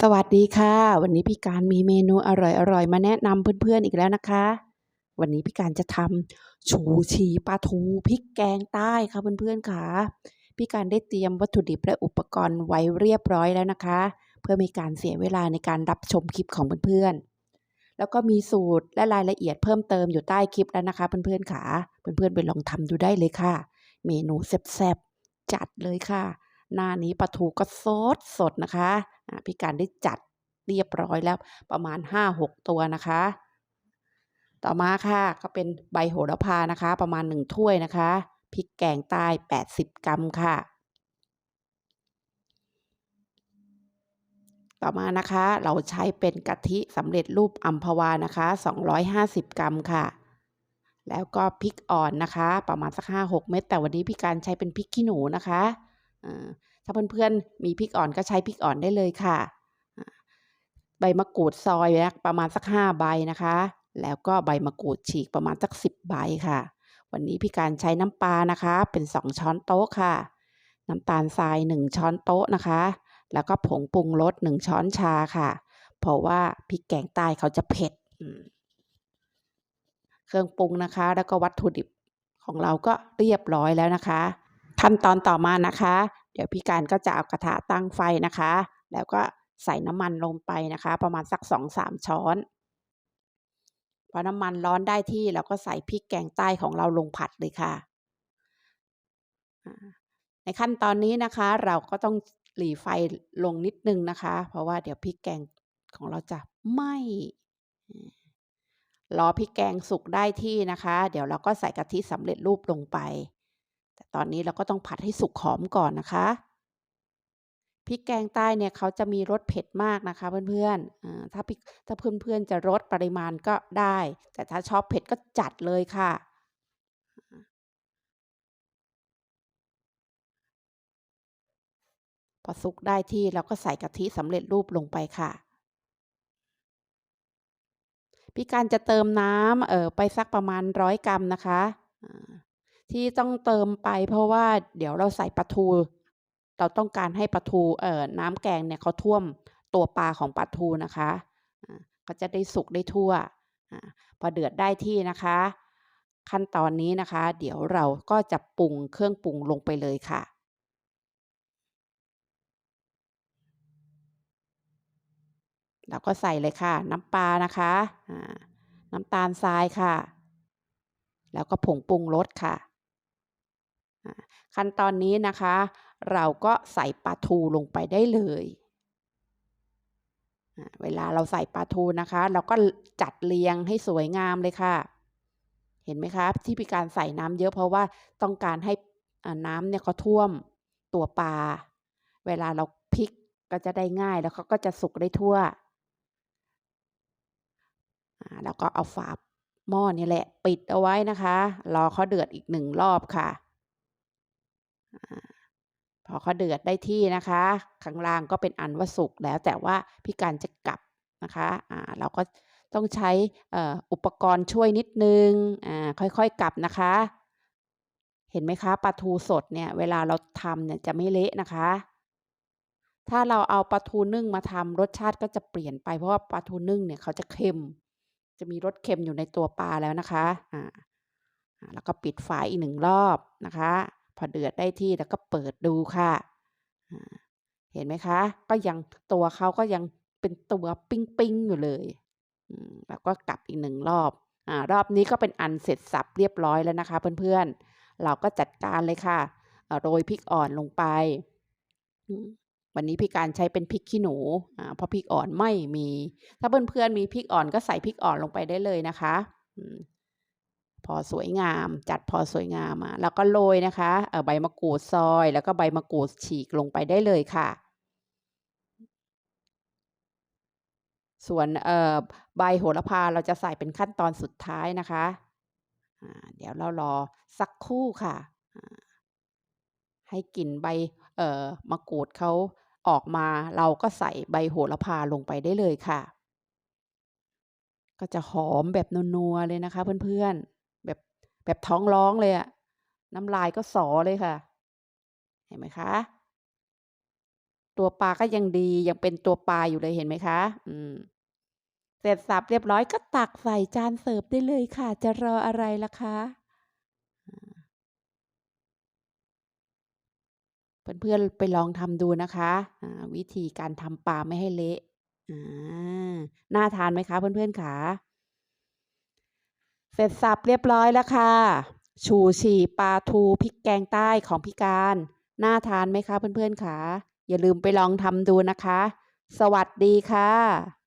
สวัสดีค่ะ วันนี้พี่การมีเมนูอร่อยๆ มาแนะนำเพื่อนๆอีกแล้วนะคะ วันนี้พี่การจะทำชูชีปลาทูพริกแกงใต้ค่ะเพื่อนๆค่ะพี่การได้เตรียมวัตถุดิบและอุปกรณ์ไว้เรียบร้อยแล้วนะคะ เพื่อไม่การเสียเวลาในการรับชมคลิปของเพื่อนๆแล้วก็มีสูตรและรายละเอียดเพิ่มเติมอยู่ใต้คลิปแล้วนะคะ เพื่อนๆค่ะเพื่อนๆไปลองทำดูได้เลยค่ะ เมนูแซ่บๆจัดเลยค่ะ หน้านี้ปลาทูก็สดสดนะคะพี่การได้จัดเรียบร้อยแล้วประมาณ 5-6 ตัวนะคะ ต่อมาค่ะก็เป็นใบโหระพานะคะ ประมาณ 1 ถ้วยนะคะพริกแกงใต้ 80 กรัมค่ะ ต่อมานะคะเราใช้เป็นกะทิสำเร็จรูปอัมพวานะคะ 250 กรัมค่ะ แล้วก็พริกอ่อนนะคะ ประมาณสัก 5-6 เม็ดแต่วันนี้พี่การใช้เป็นพริกขี้หนูนะคะ ถ้าเพื่อนๆมีพริกอ่อนก็ใช้พริกอ่อนได้เลยค่ะ ใบมะกรูดซอยนะประมาณสักห้าใบนะคะ แล้วก็ใบมะกรูดฉีกประมาณสักสิบใบค่ะ วันนี้พี่การใช้น้ำปลานะคะ เป็นสองช้อนโต๊ะค่ะ น้ำตาลทรายหนึ่งช้อนโต๊ะนะคะ แล้วก็ผงปรุงรสหนึ่งช้อนชาค่ะ เพราะว่าพริกแกงใต้เขาจะเผ็ดเครื่องปรุงนะคะ แล้วก็วัตถุดิบของเราก็เรียบร้อยแล้วนะคะ ขั้นตอนต่อมานะคะ เดี๋ยวพี่การก็จะเอากระทะตั้งไฟนะคะ แล้วก็ใส่น้ำมันลงไปนะคะ ประมาณสักสองสามช้อนพอน้ำมันร้อนได้ที่เราก็ใส่พริกแกงใต้ของเราลงผัดเลยค่ะ ในขั้นตอนนี้นะคะ เราก็ต้องหลีไฟลงนิดนึงนะคะ เพราะว่าเดี๋ยวพริกแกงของเราจะไหม้รอพริกแกงสุกได้ที่นะคะ เดี๋ยวเราก็ใส่กะทิสำเร็จรูปลงไป แต่ตอนนี้เราก็ต้องผัดให้สุกหอมก่อนนะคะพริกแกงใต้เนี่ยเขาจะมีรสเผ็ดมากนะคะเพื่อนๆถ้าถ้าเพื่อนๆจะลดปริมาณก็ได้ แต่ถ้าชอบเผ็ดก็จัดเลยค่ะ พอสุกได้ที่เราก็ใส่กะทิสำเร็จรูปลงไปค่ะ พี่การจะเติมน้ำเออไปสักประมาณร้อยกรัมนะคะ ที่ต้องเติมไป เพราะว่าเดี๋ยวเราใส่ปลาทู เราต้องการให้ปลาทูเอ่อน้ำแกงเนี่ยเขาท่วมตัวปลาของปลาทูนะคะก็จะได้สุกได้ทั่วอพอเดือดได้ที่นะคะ ขั้นตอนนี้นะคะ เดี๋ยวเราก็จะปรุงเครื่องปรุงลงไปเลยค่ะเราก็ใส่เลยค่ะ น้ำปลานะคะน้ำตาลทรายค่ะ แล้วก็ผงปรุงรสค่ะ ขั้นตอนนี้นะคะ เราก็ใส่ปลาทูลงไปได้เลย เวลาเราใส่ปลาทูนะคะ เราก็จัดเรียงให้สวยงามเลยค่ะ เห็นไหมคะ ที่พิการใส่น้ำเยอะเพราะว่าต้องการให้น้ำเนี่ยเขาท่วมตัวปลา เวลาเราพลิกก็จะได้ง่ายแล้วเขาก็จะสุกได้ทั่ว แล้วก็เอาฝาหม้อนี่แหละ ปิดเอาไว้นะคะ รอเขาเดือดอีกหนึ่งรอบค่ะ พอเขาเดือดได้ที่นะคะ ข้างล่างก็เป็นอันว่าสุกแล้วแต่ว่าพี่การจะกลับนะคะอ่าเราก็ต้องใช้อุปกรณ์ช่วยนิดนึงอ่าค่อยๆกลับนะคะ เห็นไหมคะปลาทูสดเนี่ย เวลาเราทำเนี่ยจะไม่เละนะคะ ถ้าเราเอาปลาทูนึ่งมาทำรสชาติก็จะเปลี่ยนไปเพราะว่าปลาทูนึ่งเนี่ยเขาจะเค็ม จะมีรสเค็มอยู่ในตัวปลาแล้วนะคะอ่าแล้วก็ปิดฝาอีกหนึ่งรอบนะคะ พอเดือดได้ที่แล้วก็เปิดดูค่ะ เห็นไหมคะ ก็ยังตัวเขาก็ยังเป็นตัวปิ้งปิ้งอยู่เลยแล้วก็กลับอีกหนึ่งรอบอรอบนี้ก็เป็นอันเสร็จสับเรียบร้อยแล้วนะคะ เพื่อนๆ เราก็จัดการเลยค่ะ โรยพริกอ่อนลงไป วันนี้พี่การใช้เป็นพริกขี้หนูเพราะพริกอ่อนไม่มี ถ้าเพื่อนๆมีพริกอ่อนก็ใส่พริกอ่อนลงไปได้เลยนะคะ พอสวยงาม จัดพอสวยงามมาแล้วก็โรยนะคะใบมะกรูดซอย แล้วก็ใบมะกรูดฉีกลงไปได้เลยค่ะ ส่วนใบโหระพาเราจะใส่เป็นขั้นตอนสุดท้ายนะคะเดี๋ยวเรารอสักครู่ค่ะ ให้กลิ่นใบมะกรูดเขาออกมา เราก็ใส่ใบโหระพาลงไปได้เลยค่ะ ก็จะหอมแบบนัวๆเลยนะคะเพื่อนๆ แบบท้องร้องเลยอะน้ำลายก็สอเลยค่ะ เห็นไหมคะ ตัวปลาก็ยังดียังเป็นตัวปลาอยู่เลยเห็นไหมคะ อืมเสร็จสับเรียบร้อยก็ตักใส่จานเสิร์ฟได้เลยค่ะ จะรออะไรล่ะคะเพื่อนๆไปลองทำดูนะคะวิธีการทำปลาไม่ให้เละน่าทานไหมคะเพื่อนๆขา? เสร็จสับเรียบร้อยแล้วค่ะ ชูฉี่ปลาทูพริกแกงใต้ของพี่การ น่าทานไหมคะเพื่อนๆคะอย่าลืมไปลองทำดูนะคะ สวัสดีค่ะ